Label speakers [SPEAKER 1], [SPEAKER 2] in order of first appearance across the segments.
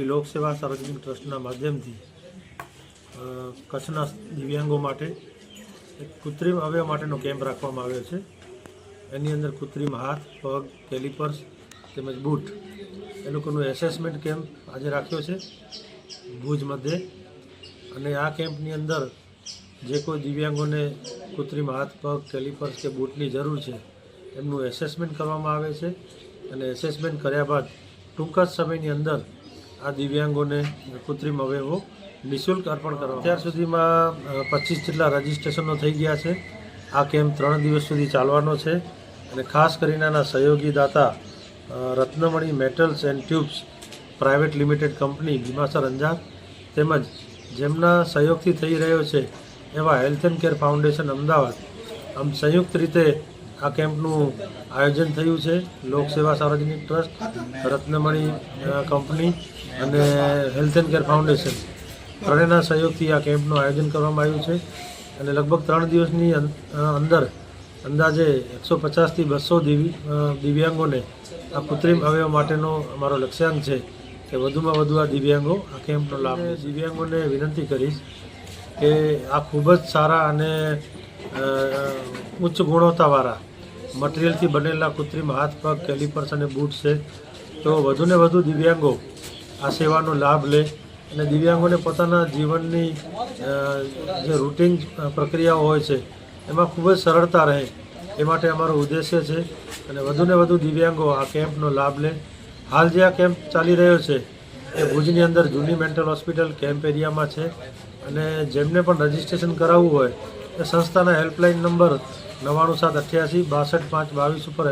[SPEAKER 1] લોકસેવા સાર્વજનિક ટ્રસ્ટના માધ્યમથી કચ્છના દિવ્યાંગો માટે એક કૃત્રિમ અવયવ માટેનો કેમ્પ રાખવામાં આવ્યો છે. એની અંદર કૃત્રિમ હાથ, પગ, કેલિપર્સ તેમજ બૂટ. એ લોકોનું એસેસમેન્ટ કેમ્પ આજે રાખ્યો છે, ભુજ મધ્યે. અને આ કેમ્પની અંદર જે કોઈ દિવ્યાંગોને કૃત્રિમ હાથ, પગ, કેલિપર્સ કે બૂટની જરૂર છે, એમનું એસેસમેન્ટ કરવામાં આવે છે. અને એસેસમેન્ટ કર્યા બાદ ટૂંક જ સમયની અંદર આ દિવ્યાંગોને કૃત્રિમ અવયવો નિઃશુલ્ક અર્પણ કરવા. અત્યાર સુધીમાં પચીસ જેટલા રજીસ્ટ્રેશનો થઈ ગયા છે. આ કેમ્પ ત્રણ દિવસ સુધી ચાલવાનો છે અને ખાસ કરીને આના સહયોગી દાતા Ratnamani metals and tubes private limited company Bhimasar Anjar તેમજ જેમના સહયોગથી થઈ રહ્યો છે એવા health and care foundation Ahmedabad, આમ સંયુક્ત રીતે આ કેમ્પનું આયોજન થયું છે. લોકસેવા સાર્વજનિક ટ્રસ્ટ, રત્નમણી કંપની અને હેલ્થ એન્ડ કેર ફાઉન્ડેશન. ત્રણેયના સહયોગથી આ કેમ્પનું આયોજન કરવામાં આવ્યું છે. અને લગભગ ત્રણ દિવસની અંદર અંદાજે એકસો પચાસથી બસો દિવી દિવ્યાંગોને આ કૃત્રિમ અવયવ માટેનો અમારો લક્ષ્યાંક છે કે વધુમાં વધુ આ દિવ્યાંગો આ કેમ્પનો લાભ. દિવ્યાંગોને વિનંતી કરીશ કે આ ખૂબ જ સારા અને ઉચ્ચ ગુણવત્તાવાળા મટીરિયલથી બનેલા કૃત્રિમ હાથ, પગ, કેલિપર્સ અને બૂટ છે. તો વધુને વધુ દિવ્યાંગો આ સેવાનો લાભ લે અને દિવ્યાંગોને પોતાના જીવનની જે રૂટિન પ્રક્રિયાઓ હોય છે, એમાં ખૂબ જ સરળતા રહે. એ માટે અમારો ઉદ્દેશ્ય છે અને વધુને વધુ દિવ્યાંગો આ કેમ્પનો લાભ લે. હાલ જે આ કેમ્પ ચાલી રહ્યો છે, એ ભુજની અંદર જૂની મેન્ટલ હોસ્પિટલ કેમ્પ એરિયામાં છે અને જેમને પણ રજિસ્ટ્રેશન કરાવવું હોય, એ સંસ્થાના હેલ્પલાઇન નંબર નવ્વાણું સાત અઠ્યાસી, બાસઠ પાંચ બાવીસ ઉપર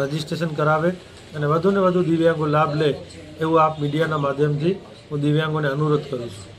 [SPEAKER 1] રજીસ્ટ્રેશન કરાવે અને વધુને વધુ દિવ્યાંગો લાભ લે એવું આપ મીડિયાના માધ્યમથી હું દિવ્યાંગોને અનુરોધ કરું છું.